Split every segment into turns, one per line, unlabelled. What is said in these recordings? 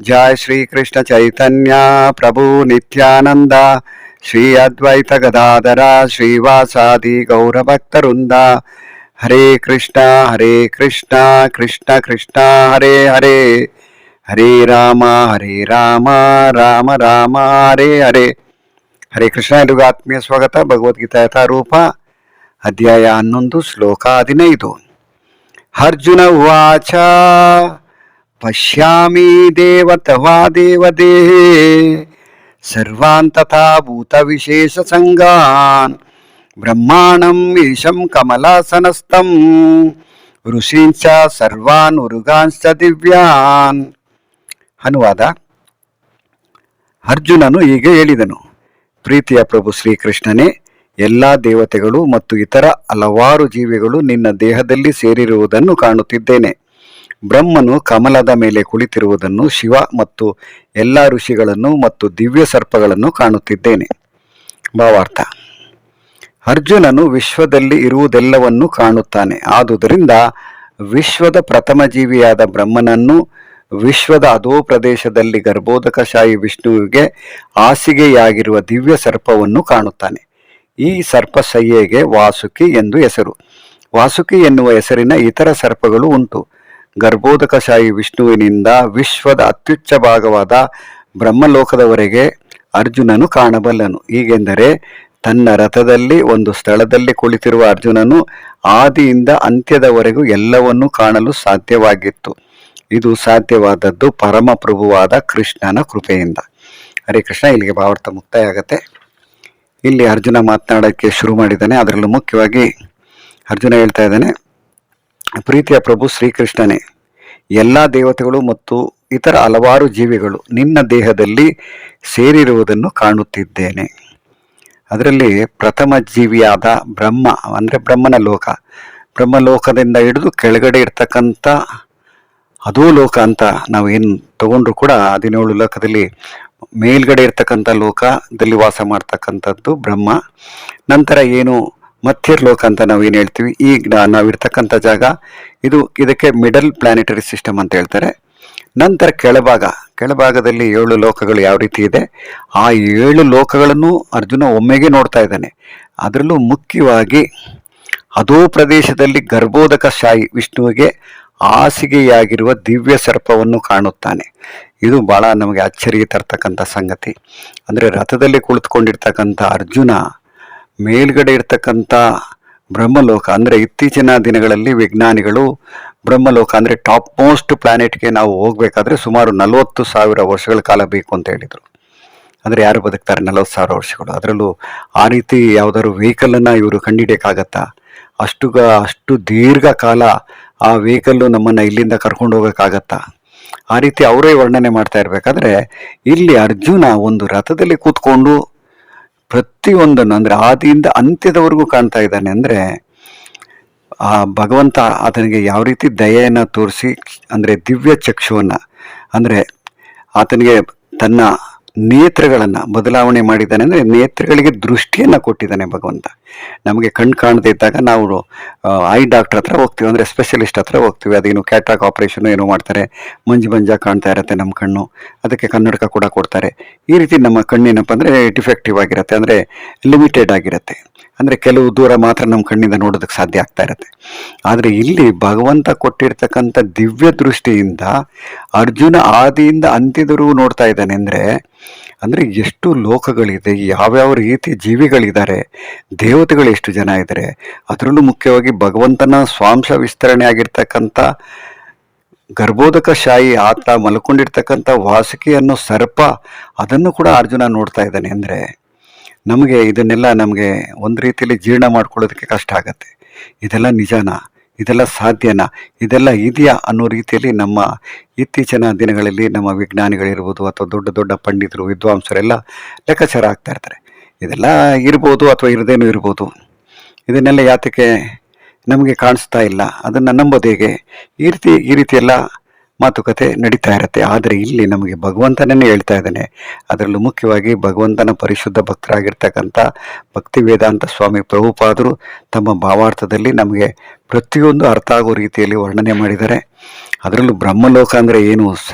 जय श्री कृष्ण चैतन्य प्रभु नित्यानंद श्री अद्वैत गदाधर श्रीवासादि गौरभक्तवृंद हरे कृष्ण हरे कृष्ण कृष्ण कृष्ण हरे हरे हरे ರಾಮ ಹರೇ ರಾಮ ರಾಮ ರಾಮ ಹರೇ ಹರೇ ಹರೇ ಕೃಷ್ಣ ಎಲ್ರಿಗೂ ಆತ್ಮೀಯ ಸ್ವಾಗತ ಭಗವದ್ಗೀತಾ ಯಥಾರೂಪ ಅಧ್ಯಾಯ ಹನ್ನೊಂದು ಶ್ಲೋಕ ಹದಿನೈದು ಅರ್ಜುನ ಉವಾಚ ಪಶ್ಯಾಮಿ ದೇವತವಾ ದೇವದೇ ಸರ್ವಾನ್ ತಥಾ ಭೂತವಿಶೇಷ ಸಂಗಾನ್ ಬ್ರಹ್ಮಾಣಂ ಈಶಂ ಕಮಲಾಸನಸ್ಥಂ ಋಷೀಂಚ ಸರ್ವಾನ್ ಉರುಗಾಂಶ್ಚ ದಿವ್ಯಾನ್ ಅನುವಾದ ಅರ್ಜುನನು ಹೀಗೆ ಹೇಳಿದನು, ಪ್ರೀತಿಯ ಪ್ರಭು ಶ್ರೀಕೃಷ್ಣನೇ, ಎಲ್ಲ ದೇವತೆಗಳು ಮತ್ತು ಇತರ ಹಲವಾರು ಜೀವಿಗಳು ನಿನ್ನ ದೇಹದಲ್ಲಿ ಸೇರಿರುವುದನ್ನು ಕಾಣುತ್ತಿದ್ದೇನೆ. ಬ್ರಹ್ಮನು ಕಮಲದ ಮೇಲೆ ಕುಳಿತಿರುವುದನ್ನು ಶಿವ ಮತ್ತು ಎಲ್ಲ ಋಷಿಗಳನ್ನು ಮತ್ತು ದಿವ್ಯ ಸರ್ಪಗಳನ್ನು ಕಾಣುತ್ತಿದ್ದೇನೆ. ಭಾವಾರ್ಥ. ಅರ್ಜುನನು ವಿಶ್ವದಲ್ಲಿ ಇರುವುದೆಲ್ಲವನ್ನು ಕಾಣುತ್ತಾನೆ. ಆದುದರಿಂದ ವಿಶ್ವದ ಪ್ರಥಮ ಜೀವಿಯಾದ ಬ್ರಹ್ಮನನ್ನು ವಿಶ್ವದ ಅಧೋ ಪ್ರದೇಶದಲ್ಲಿ ಗರ್ಭೋದಕಶಾಹಿ ವಿಷ್ಣುವಿಗೆ ಹಾಸಿಗೆಯಾಗಿರುವ ದಿವ್ಯ ಸರ್ಪವನ್ನು ಕಾಣುತ್ತಾನೆ. ಈ ಸರ್ಪಸಯ್ಯೆಗೆ ವಾಸುಕಿ ಎಂದು ಹೆಸರು. ವಾಸುಕಿ ಎನ್ನುವ ಹೆಸರಿನ ಇತರ ಸರ್ಪಗಳು ಉಂಟು. ಗರ್ಭೋದಕಶಾಹಿ ವಿಷ್ಣುವಿನಿಂದ ವಿಶ್ವದ ಅತ್ಯುಚ್ಚ ಭಾಗವಾದ ಬ್ರಹ್ಮಲೋಕದವರೆಗೆ ಅರ್ಜುನನು ಕಾಣಬಲ್ಲನು. ಹೀಗೆಂದರೆ ತನ್ನ ರಥದಲ್ಲಿ, ಒಂದು ಸ್ಥಳದಲ್ಲಿ ಕುಳಿತಿರುವ ಅರ್ಜುನನು ಆದಿಯಿಂದ ಅಂತ್ಯದವರೆಗೂ ಎಲ್ಲವನ್ನೂ ಕಾಣಲು ಸಾಧ್ಯವಾಗಿತ್ತು. ಇದು ಸಾಧ್ಯವಾದದ್ದು ಪರಮಪ್ರಭುವಾದ ಕೃಷ್ಣನ ಕೃಪೆಯಿಂದ. ಹರೇ ಕೃಷ್ಣ, ಇಲ್ಲಿಗೆ ಭಾವಾರ್ಥ ಮುಕ್ತಾಯ ಆಗತ್ತೆ. ಇಲ್ಲಿ ಅರ್ಜುನ ಮಾತನಾಡೋಕ್ಕೆ ಶುರು ಮಾಡಿದ್ದಾನೆ. ಅದರಲ್ಲೂ ಮುಖ್ಯವಾಗಿ ಅರ್ಜುನ ಹೇಳ್ತಾ ಇದ್ದಾನೆ ಪ್ರೀತಿಯ ಪ್ರಭು ಶ್ರೀಕೃಷ್ಣನೇ, ಎಲ್ಲ ದೇವತೆಗಳು ಮತ್ತು ಇತರ ಹಲವಾರು ಜೀವಿಗಳು ನಿನ್ನ ದೇಹದಲ್ಲಿ ಸೇರಿರುವುದನ್ನು ಕಾಣುತ್ತಿದ್ದೇನೆ. ಅದರಲ್ಲಿ ಪ್ರಥಮ ಜೀವಿಯಾದ ಬ್ರಹ್ಮ, ಅಂದರೆ ಬ್ರಹ್ಮನ ಲೋಕ. ಬ್ರಹ್ಮಲೋಕದಿಂದ ಹಿಡಿದು ಕೆಳಗಡೆ ಇರ್ತಕ್ಕಂಥ ಅದೂ ಲೋಕ ಅಂತ ನಾವು ಏನು ತಗೊಂಡ್ರು ಕೂಡ ಹದಿನೇಳು ಲೋಕದಲ್ಲಿ ಮೇಲ್ಗಡೆ ಇರ್ತಕ್ಕಂಥ ಲೋಕದಲ್ಲಿ ವಾಸ ಮಾಡ್ತಕ್ಕಂಥದ್ದು ಬ್ರಹ್ಮ. ನಂತರ ಏನು ಮಧ್ಯರ್ ಲೋಕ ಅಂತ ನಾವು ಏನು ಹೇಳ್ತೀವಿ? ಈಗ ನಾವಿರ್ತಕ್ಕಂಥ ಜಾಗ, ಇದು ಇದಕ್ಕೆ ಮಿಡಲ್ ಪ್ಲಾನೆಟರಿ ಸಿಸ್ಟಮ್ ಅಂತ ಹೇಳ್ತಾರೆ. ನಂತರ ಕೆಳಭಾಗ, ಕೆಳಭಾಗದಲ್ಲಿ ಏಳು ಲೋಕಗಳು ಯಾವ ರೀತಿ ಇದೆ? ಆ ಏಳು ಲೋಕಗಳನ್ನು ಅರ್ಜುನ ಒಮ್ಮೆಗೆ ನೋಡ್ತಾ ಇದ್ದಾನೆ. ಅದರಲ್ಲೂ ಮುಖ್ಯವಾಗಿ ಅದೋ ಪ್ರದೇಶದಲ್ಲಿ ಗರ್ಭೋದಕ ಶಾಯಿ ವಿಷ್ಣುವಿಗೆ ಹಾಸಿಗೆಯಾಗಿರುವ ದಿವ್ಯ ಸರ್ಪವನ್ನು ಕಾಣುತ್ತಾನೆ. ಇದು ಭಾಳ ನಮಗೆ ಅಚ್ಚರಿಗೆ ತರ್ತಕ್ಕಂಥ ಸಂಗತಿ. ಅಂದರೆ ರಥದಲ್ಲಿ ಕುಳಿತುಕೊಂಡಿರ್ತಕ್ಕಂಥ ಅರ್ಜುನ ಮೇಲ್ಗಡೆ ಇರ್ತಕ್ಕಂಥ ಬ್ರಹ್ಮಲೋಕ, ಅಂದರೆ ಇತ್ತೀಚಿನ ದಿನಗಳಲ್ಲಿ ವಿಜ್ಞಾನಿಗಳು ಬ್ರಹ್ಮಲೋಕ, ಅಂದರೆ ಟಾಪ್ ಮೋಸ್ಟ್ ಪ್ಲಾನೆಟ್ಗೆ ನಾವು ಹೋಗಬೇಕಾದ್ರೆ ಸುಮಾರು ನಲವತ್ತು ಸಾವಿರ ವರ್ಷಗಳ ಕಾಲ ಬೇಕು ಅಂತ ಹೇಳಿದರು. ಅಂದರೆ ಯಾರು ಬದುಕ್ತಾರೆ ನಲವತ್ತು ಸಾವಿರ ವರ್ಷಗಳು? ಅದರಲ್ಲೂ ಆ ರೀತಿ ಯಾವುದಾದ್ರು ವೆಹಿಕಲನ್ನು ಇವರು ಕಂಡಿಡಿಯಕ್ಕಾಗತ್ತಾ? ಅಷ್ಟು ಅಷ್ಟು ದೀರ್ಘ ಕಾಲ ಆ ವೆಹಿಕಲ್ಲು ನಮ್ಮನ್ನು ಇಲ್ಲಿಂದ ಕರ್ಕೊಂಡು ಹೋಗೋಕ್ಕಾಗತ್ತಾ? ಆ ರೀತಿ ಅವರೇ ವರ್ಣನೆ ಮಾಡ್ತಾ ಇರಬೇಕಾದ್ರೆ ಇಲ್ಲಿ ಅರ್ಜುನ ಒಂದು ರಥದಲ್ಲಿ ಕೂತ್ಕೊಂಡು ಪ್ರತಿಯೊಂದನ್ನು ಅಂದರೆ ಆದಿಯಿಂದ ಅಂತ್ಯದವರೆಗೂ ಕಾಣ್ತಾ ಇದ್ದಾನೆ ಅಂದರೆ, ಆ ಭಗವಂತ ಆತನಿಗೆ ಯಾವ ರೀತಿ ದಯೆಯನ್ನು ತೋರಿಸಿ, ಅಂದರೆ ದಿವ್ಯ ಚಕ್ಷುವನ್ನು ಅಂದರೆ ಆತನಿಗೆ ತನ್ನ ನೇತ್ರಗಳನ್ನು ಬದಲಾವಣೆ ಮಾಡಿದ್ದಾನೆ ಅಂದರೆ ನೇತ್ರಗಳಿಗೆ ದೃಷ್ಟಿಯನ್ನು ಕೊಟ್ಟಿದ್ದಾನೆ ಭಗವಂತ. ನಮಗೆ ಕಣ್ಣು ಕಾಣದೇ ಇದ್ದಾಗ ನಾವು ಐ ಡಾಕ್ಟರ್ ಹತ್ರ ಹೋಗ್ತೀವಿ ಅಂದರೆ ಸ್ಪೆಷಲಿಸ್ಟ್ ಹತ್ರ ಹೋಗ್ತೀವಿ. ಅದೇನು ಕ್ಯಾಟ್ರಾಕ್ ಆಪರೇಷನ್ ಏನೋ ಮಾಡ್ತಾರೆ. ಮಂಜು ಮಂಜಾಗಿ ಕಾಣ್ತಾ ಇರುತ್ತೆ ನಮ್ಮ ಕಣ್ಣು. ಅದಕ್ಕೆ ಕನ್ನಡಕ ಕೂಡ ಕೊಡ್ತಾರೆ. ಈ ರೀತಿ ನಮ್ಮ ಕಣ್ಣೇನಪ್ಪ ಅಂದರೆ ಡಿಫೆಕ್ಟಿವ್ ಆಗಿರುತ್ತೆ ಅಂದರೆ ಲಿಮಿಟೆಡ್ ಆಗಿರುತ್ತೆ. ಅಂದರೆ ಕೆಲವು ದೂರ ಮಾತ್ರ ನಮ್ಮ ಕಣ್ಣಿಂದ ನೋಡೋದಕ್ಕೆ ಸಾಧ್ಯ ಆಗ್ತಾ ಇರುತ್ತೆ. ಆದರೆ ಇಲ್ಲಿ ಭಗವಂತ ಕೊಟ್ಟಿರ್ತಕ್ಕಂಥ ದಿವ್ಯ ದೃಷ್ಟಿಯಿಂದ ಅರ್ಜುನ ಆದಿಯಿಂದ ಅಂತ್ಯದವರೆಗೂ ನೋಡ್ತಾ ಇದ್ದಾನೆ ಅಂದರೆ ಅಂದರೆ ಎಷ್ಟು ಲೋಕಗಳಿದೆ, ಯಾವ್ಯಾವ ರೀತಿ ಜೀವಿಗಳಿದ್ದಾರೆ, ದೇವತೆಗಳು ಎಷ್ಟು ಜನ ಇದ್ದಾರೆ, ಅದರಲ್ಲೂ ಮುಖ್ಯವಾಗಿ ಭಗವಂತನ ಸ್ವಾಂಶ ವಿಸ್ತರಣೆ ಆಗಿರ್ತಕ್ಕಂಥ ಗರ್ಭೋದಕ ಶಾಹಿ ಆತ ಮಲ್ಕೊಂಡಿರ್ತಕ್ಕಂಥ ವಾಸುಕಿ ಅನ್ನೋ ಸರ್ಪ, ಅದನ್ನು ಕೂಡ ಅರ್ಜುನ ನೋಡ್ತಾ ಇದ್ದಾನೆ ಅಂದರೆ, ನಮಗೆ ಇದನ್ನೆಲ್ಲ ನಮಗೆ ಒಂದು ರೀತಿಯಲ್ಲಿ ಜೀರ್ಣ ಮಾಡ್ಕೊಳ್ಳೋದಕ್ಕೆ ಕಷ್ಟ ಆಗತ್ತೆ. ಇದೆಲ್ಲ ನಿಜನಾ? ಇದೆಲ್ಲ ಸಾಧ್ಯನಾ? ಇದೆಲ್ಲ ಇದೆಯಾ ಅನ್ನೋ ರೀತಿಯಲ್ಲಿ ನಮ್ಮ ಇತ್ತೀಚಿನ ದಿನಗಳಲ್ಲಿ ನಮ್ಮ ವಿಜ್ಞಾನಿಗಳಿರ್ಬೋದು ಅಥವಾ ದೊಡ್ಡ ದೊಡ್ಡ ಪಂಡಿತರು, ವಿದ್ವಾಂಸರೆಲ್ಲ ಲೆಕ್ಕಾಚಾರ ಆಗ್ತಾ ಇರ್ತಾರೆ. ಇದೆಲ್ಲ ಇರ್ಬೋದು ಅಥವಾ ಇರದೇನೂ ಇರ್ಬೋದು. ಇದನ್ನೆಲ್ಲ ಯಾತಕ್ಕೆ ನಮಗೆ ಕಾಣಿಸ್ತಾ ಇಲ್ಲ? ಅದನ್ನು ನಂಬೋದು ಹೇಗೆ? ಈ ರೀತಿ, ಈ ರೀತಿಯೆಲ್ಲ ಮಾತುಕತೆ ನಡೀತಾ ಇರುತ್ತೆ. ಆದರೆ ಇಲ್ಲಿ ನಮಗೆ ಭಗವಂತನನ್ನೇ ಹೇಳ್ತಾ ಇದ್ದಾನೆ. ಅದರಲ್ಲೂ ಮುಖ್ಯವಾಗಿ ಭಗವಂತನ ಪರಿಶುದ್ಧ ಭಕ್ತರಾಗಿರ್ತಕ್ಕಂಥ ಭಕ್ತಿ ವೇದಾಂತ ಸ್ವಾಮಿ ಪ್ರಭುಪಾದರು ತಮ್ಮ ಭಾವಾರ್ಥದಲ್ಲಿ ನಮಗೆ ಪ್ರತಿಯೊಂದು ಅರ್ಥ ಆಗೋ ರೀತಿಯಲ್ಲಿ ವರ್ಣನೆ ಮಾಡಿದ್ದಾರೆ. ಅದರಲ್ಲೂ ಬ್ರಹ್ಮಲೋಕ ಅಂದರೆ ಏನು ಸ,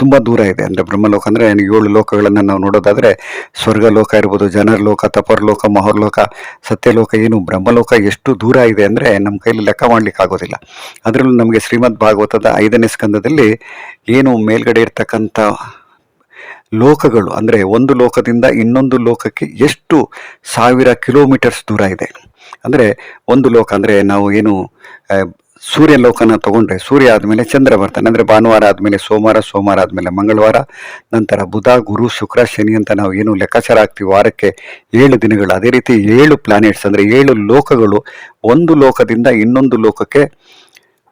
ತುಂಬ ದೂರ ಇದೆ. ಅಂದರೆ ಬ್ರಹ್ಮಲೋಕ ಅಂದರೆ ಏಳು ಲೋಕಗಳನ್ನು ನಾವು ನೋಡೋದಾದರೆ ಸ್ವರ್ಗಲೋಕ ಇರ್ಬೋದು ಜನರ ಲೋಕ ತಪರ್ಲೋಕ, ಮಹರ್ಲೋಕ, ಸತ್ಯಲೋಕ, ಏನು ಬ್ರಹ್ಮಲೋಕ ಎಷ್ಟು ದೂರ ಇದೆ ಅಂದರೆ ನಮ್ಮ ಕೈಲಿ ಲೆಕ್ಕ ಮಾಡಲಿಕ್ಕೆ ಆಗೋದಿಲ್ಲ. ಅದರಲ್ಲೂ ನಮಗೆ ಶ್ರೀಮದ್ ಭಾಗವತದ ಐದನೇ ಸ್ಕಂದದಲ್ಲಿ ಏನು ಮೇಲ್ಗಡೆ ಇರ್ತಕ್ಕಂಥ ಲೋಕಗಳು ಅಂದರೆ ಒಂದು ಲೋಕದಿಂದ ಇನ್ನೊಂದು ಲೋಕಕ್ಕೆ ಎಷ್ಟು ಸಾವಿರ ಕಿಲೋಮೀಟರ್ಸ್ ದೂರ ಇದೆ. ಅಂದರೆ ಒಂದು ಲೋಕ ಅಂದರೆ ನಾವು ಏನು ಸೂರ್ಯ ಲೋಕನ ತಗೊಂಡ್ರೆ ಸೂರ್ಯ ಆದಮೇಲೆ ಚಂದ್ರ ಬರ್ತಾನೆ. ಅಂದರೆ ಭಾನುವಾರ ಆದಮೇಲೆ ಸೋಮವಾರ ಸೋಮವಾರ ಆದಮೇಲೆ ಮಂಗಳವಾರ, ನಂತರ ಬುಧ, ಗುರು, ಶುಕ್ರ, ಶನಿ ಅಂತ ನಾವು ಏನು ಲೆಕ್ಕಾಚಾರ ಆಗ್ತೀವಿ ವಾರಕ್ಕೆ ಏಳು ದಿನಗಳು. ಅದೇ ರೀತಿ ಏಳು ಪ್ಲಾನೆಟ್ಸ್ ಅಂದರೆ ಏಳು ಲೋಕಗಳು ಒಂದು ಲೋಕದಿಂದ ಇನ್ನೊಂದು ಲೋಕಕ್ಕೆ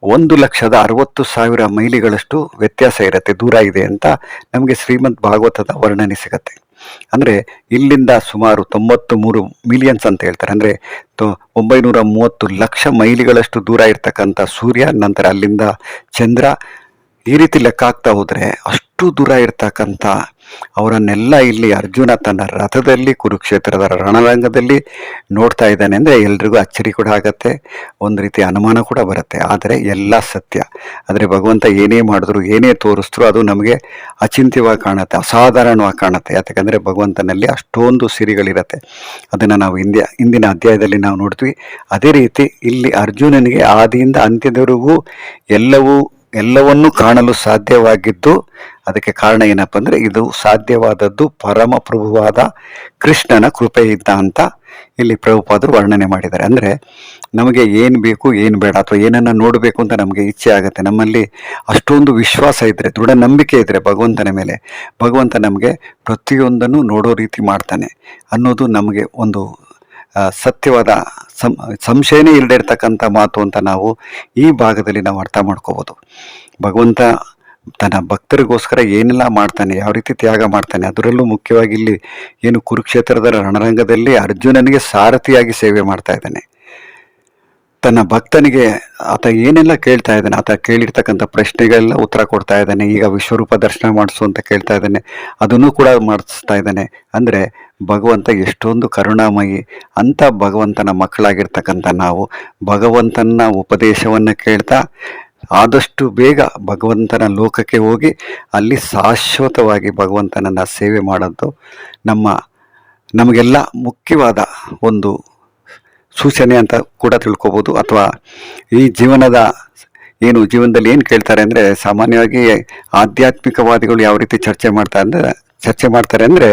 ಒಂದು ಲಕ್ಷದ ಅರವತ್ತು ಸಾವಿರ ಮೈಲಿಗಳಷ್ಟು ವ್ಯತ್ಯಾಸ ಇರುತ್ತೆ, ದೂರ ಇದೆ ಅಂತ ನಮಗೆ ಶ್ರೀಮದ್ ಭಾಗವತದ ವರ್ಣನೆ ಸಿಗತ್ತೆ. ಅಂದರೆ ಇಲ್ಲಿಂದ ಸುಮಾರು ತೊಂಬತ್ತು ಮೂರು ಮಿಲಿಯನ್ಸ್ ಅಂತ ಹೇಳ್ತಾರೆ. ಅಂದರೆ ಒಂಬೈನೂರ ಮೂವತ್ತು ಲಕ್ಷ ಮೈಲಿಗಳಷ್ಟು ದೂರ ಇರ್ತಕ್ಕಂಥ ಸೂರ್ಯ, ನಂತರ ಅಲ್ಲಿಂದ ಚಂದ್ರ ಈ ರೀತಿ ಲೆಕ್ಕ ಆಗ್ತಾ ಹೋದ್ರೆ ಅಷ್ಟು ದೂರ ಇರ್ತಕ್ಕಂಥ ಅವರನ್ನೆಲ್ಲ ಇಲ್ಲಿ ಅರ್ಜುನ ತನ್ನ ರಥದಲ್ಲಿ ಕುರುಕ್ಷೇತ್ರದ ರಣರಂಗದಲ್ಲಿ ನೋಡ್ತಾ ಇದ್ದಾನೆ ಅಂದರೆ ಎಲ್ರಿಗೂ ಅಚ್ಚರಿ ಕೂಡ ಆಗತ್ತೆ, ಒಂದು ರೀತಿ ಅನುಮಾನ ಕೂಡ ಬರುತ್ತೆ. ಆದರೆ ಎಲ್ಲ ಸತ್ಯ. ಆದರೆ ಭಗವಂತ ಏನೇ ಮಾಡಿದ್ರು, ಏನೇ ತೋರಿಸಿದ್ರು ಅದು ನಮಗೆ ಅಚಿಂತ್ಯವಾಗಿ ಕಾಣುತ್ತೆ, ಅಸಾಧಾರಣವಾಗಿ ಕಾಣುತ್ತೆ. ಯಾಕಂದರೆ ಭಗವಂತನಲ್ಲಿ ಅಷ್ಟೊಂದು ಸಿರಿಗಳಿರತ್ತೆ. ಅದನ್ನು ನಾವು ಹಿಂದೆ, ಹಿಂದಿನ ಅಧ್ಯಾಯದಲ್ಲಿ ನಾವು ನೋಡ್ತೀವಿ. ಅದೇ ರೀತಿ ಇಲ್ಲಿ ಅರ್ಜುನನಿಗೆ ಆದಿಯಿಂದ ಅಂತ್ಯದವರೆಗೂ ಎಲ್ಲವೂ ಎಲ್ಲವನ್ನೂ ಕಾಣಲು ಸಾಧ್ಯವಾಗಿದ್ದು, ಅದಕ್ಕೆ ಕಾರಣ ಏನಪ್ಪ ಅಂದರೆ ಇದು ಸಾಧ್ಯವಾದದ್ದು ಪರಮಪ್ರಭುವಾದ ಕೃಷ್ಣನ ಕೃಪೆಯಿಂದ ಅಂತ ಇಲ್ಲಿ ಪ್ರಭುಪಾದರು ವರ್ಣನೆ ಮಾಡಿದ್ದಾರೆ. ಅಂದರೆ ನಮಗೆ ಏನು ಬೇಕು, ಏನು ಬೇಡ ಅಥವಾ ಏನನ್ನು ನೋಡಬೇಕು ಅಂತ ನಮಗೆ ಇಚ್ಛೆ ಆಗುತ್ತೆ. ನಮ್ಮಲ್ಲಿ ಅಷ್ಟೊಂದು ವಿಶ್ವಾಸ ಇದ್ದರೆ ದೃಢ ನಂಬಿಕೆ ಇದ್ದರೆ ಭಗವಂತನ ಮೇಲೆ. ಭಗವಂತ ನಮಗೆ ಪ್ರತಿಯೊಂದನ್ನು ನೋಡೋ ರೀತಿ ಮಾಡ್ತಾನೆ ಅನ್ನೋದು ನಮಗೆ ಒಂದು ಸತ್ಯವಾದ ಸಂ, ಸಂಶಯನೇ ಇಲ್ಲದೆ ಇರ್ತಕ್ಕಂಥ ಮಾತು ಅಂತ ನಾವು ಈ ಭಾಗದಲ್ಲಿ ನಾವು ಅರ್ಥ ಮಾಡ್ಕೋಬೋದು. ಭಗವಂತ ತನ್ನ ಭಕ್ತರಿಗೋಸ್ಕರ ಏನೆಲ್ಲ ಮಾಡ್ತಾನೆ, ಯಾವ ರೀತಿ ತ್ಯಾಗ ಮಾಡ್ತಾನೆ, ಅದರಲ್ಲೂ ಮುಖ್ಯವಾಗಿ ಇಲ್ಲಿ ಏನು ಕುರುಕ್ಷೇತ್ರದ ರಣರಂಗದಲ್ಲಿ ಅರ್ಜುನನಿಗೆ ಸಾರಥಿಯಾಗಿ ಸೇವೆ ಮಾಡ್ತಾ ಇದ್ದಾನೆ. ತನ್ನ ಭಕ್ತನಿಗೆ ಆತ ಏನೆಲ್ಲ ಕೇಳ್ತಾ ಇದ್ದಾನೆ, ಆತ ಕೇಳಿರ್ತಕ್ಕಂಥ ಪ್ರಶ್ನೆಗಳೆಲ್ಲ ಉತ್ತರ ಕೊಡ್ತಾ ಇದ್ದಾನೆ, ಈಗ ವಿಶ್ವರೂಪ ದರ್ಶನ ಮಾಡಿಸು ಅಂತ ಕೇಳ್ತಾ ಇದ್ದಾನೆ, ಅದನ್ನು ಕೂಡ ಮಾಡಿಸ್ತಾ ಇದ್ದಾನೆ. ಅಂದರೆ ಭಗವಂತ ಎಷ್ಟೊಂದು ಕರುಣಾಮಯಿ, ಅಂಥ ಭಗವಂತನ ಮಕ್ಕಳಾಗಿರ್ತಕ್ಕಂಥ ನಾವು ಭಗವಂತನ ಉಪದೇಶವನ್ನು ಕೇಳ್ತಾ ಆದಷ್ಟು ಬೇಗ ಭಗವಂತನ ಲೋಕಕ್ಕೆ ಹೋಗಿ ಅಲ್ಲಿ ಶಾಶ್ವತವಾಗಿ ಭಗವಂತನನ್ನು ಸೇವೆ ಮಾಡೋದು ನಮ್ಮ, ನಮಗೆಲ್ಲ ಮುಖ್ಯವಾದ ಒಂದು ಸೂಚನೆ ಅಂತ ಕೂಡ ತಿಳ್ಕೊಬೋದು. ಅಥವಾ ಈ ಜೀವನದ ಏನು ಜೀವನದಲ್ಲಿ ಏನು ಕೇಳ್ತಾರೆ ಅಂದರೆ ಸಾಮಾನ್ಯವಾಗಿ ಆಧ್ಯಾತ್ಮಿಕವಾದಿಗಳು ಯಾವ ರೀತಿ ಚರ್ಚೆ ಮಾಡ್ತಾರೆ ಅಂದರೆ, ಚರ್ಚೆ ಮಾಡ್ತಾರೆ ಅಂದರೆ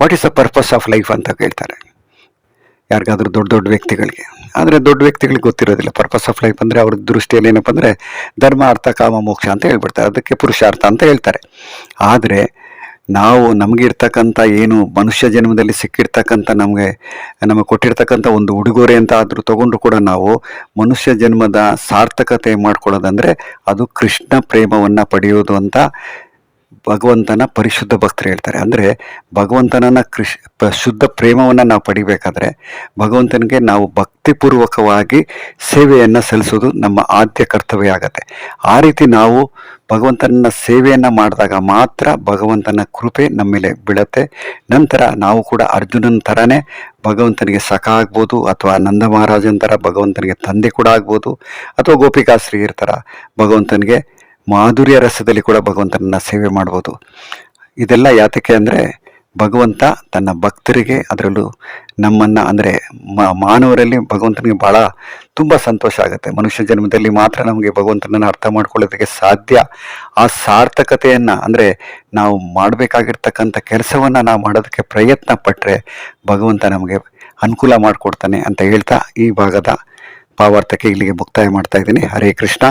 what is the purpose of life ಅಂತ ಕೇಳ್ತಾರೆ. ಯಾರಿಗಾದ್ರೂ ದೊಡ್ಡ ದೊಡ್ಡ ವ್ಯಕ್ತಿಗಳಿಗೆ. ಆದರೆ ದೊಡ್ಡ ವ್ಯಕ್ತಿಗಳಿಗೆ ಗೊತ್ತಿರೋದಿಲ್ಲ. ಪರ್ಪಸ್ ಆಫ್ ಲೈಫ್ ಅಂದರೆ ಅವ್ರ ದೃಷ್ಟಿಯಲ್ಲಿ ಏನಪ್ಪ ಅಂದರೆ ಧರ್ಮ, ಅರ್ಥ, ಕಾಮ, ಮೋಕ್ಷ ಅಂತ ಹೇಳ್ಬಿಡ್ತಾರೆ. ಅದಕ್ಕೆ ಪುರುಷಾರ್ಥ ಅಂತ ಹೇಳ್ತಾರೆ. ಆದರೆ ನಾವು ನಮಗಿರ್ತಕ್ಕಂಥ ಏನು ಮನುಷ್ಯ ಜನ್ಮದಲ್ಲಿ ಸಿಕ್ಕಿರ್ತಕ್ಕಂಥ ನಮಗೆ ನಮಗೆ ಕೊಟ್ಟಿರ್ತಕ್ಕಂಥ ಒಂದು ಉಡುಗೊರೆ ಅಂತ ಆದರೂ ತಗೊಂಡ್ರು ಕೂಡ ನಾವು ಮನುಷ್ಯ ಜನ್ಮದ ಸಾರ್ಥಕತೆ ಮಾಡ್ಕೊಳ್ಳೋದಂದರೆ ಅದು ಕೃಷ್ಣ ಪ್ರೇಮವನ್ನು ಪಡೆಯೋದು ಅಂತ ಭಗವಂತನ ಪರಿಶುದ್ಧ ಭಕ್ತರು ಹೇಳ್ತಾರೆ. ಅಂದರೆ ಭಗವಂತನನ್ನ ಕೃಷ್ ಶುದ್ಧ ಪ್ರೇಮವನ್ನು ನಾವು ಪಡಿಬೇಕಾದ್ರೆ ಭಗವಂತನಿಗೆ ನಾವು ಭಕ್ತಿಪೂರ್ವಕವಾಗಿ ಸೇವೆಯನ್ನು ಸಲ್ಲಿಸೋದು ನಮ್ಮ ಆದ್ಯ ಕರ್ತವ್ಯ ಆಗತ್ತೆ. ಆ ರೀತಿ ನಾವು ಭಗವಂತನ ಸೇವೆಯನ್ನು ಮಾಡಿದಾಗ ಮಾತ್ರ ಭಗವಂತನ ಕೃಪೆ ನಮ್ಮ ಮೇಲೆ ಬೀಳತ್ತೆ. ನಂತರ ನಾವು ಕೂಡ ಅರ್ಜುನನ ಥರನೇ ಭಗವಂತನಿಗೆ ಸಖ ಆಗ್ಬೋದು, ಅಥವಾ ನಂದ ಮಹಾರಾಜನ ಥರ ಭಗವಂತನಿಗೆ ತಂದೆ ಕೂಡ ಆಗ್ಬೋದು, ಅಥವಾ ಗೋಪಿಕಾಶ್ರೀ ಇರ್ತಾರ ಭಗವಂತನಿಗೆ ಮಾಧುರ್ಯ ರಸದಲ್ಲಿ ಕೂಡ ಭಗವಂತನನ್ನ ಸೇವೆ ಮಾಡ್ಬೋದು. ಇದೆಲ್ಲ ಯಾತಕ್ಕೆ ಅಂದರೆ ಭಗವಂತ ತನ್ನ ಭಕ್ತರಿಗೆ ಅದರಲ್ಲೂ ನಮ್ಮನ್ನು ಅಂದರೆ ಮಾನವರಲ್ಲಿ ಭಗವಂತನಿಗೆ ಭಾಳ ತುಂಬ ಸಂತೋಷ ಆಗುತ್ತೆ. ಮನುಷ್ಯ ಜನ್ಮದಲ್ಲಿ ಮಾತ್ರ ನಮಗೆ ಭಗವಂತನನ್ನು ಅರ್ಥ ಮಾಡ್ಕೊಳ್ಳೋದಕ್ಕೆ ಸಾಧ್ಯ. ಆ ಸಾರ್ಥಕತೆಯನ್ನು ಅಂದರೆ ನಾವು ಮಾಡಬೇಕಾಗಿರ್ತಕ್ಕಂಥ ಕೆಲಸವನ್ನು ನಾವು ಮಾಡೋದಕ್ಕೆ ಪ್ರಯತ್ನ ಪಟ್ಟರೆ ಭಗವಂತ ನಮಗೆ ಅನುಕೂಲ ಮಾಡಿಕೊಡ್ತಾನೆ ಅಂತ ಹೇಳ್ತಾ ಈ ಭಾಗದ ಭಾವಾರ್ಥಕ್ಕೆ ಇಲ್ಲಿಗೆ ಮುಕ್ತಾಯ ಮಾಡ್ತಾ ಇದ್ದೀನಿ. ಹರೇ ಕೃಷ್ಣ.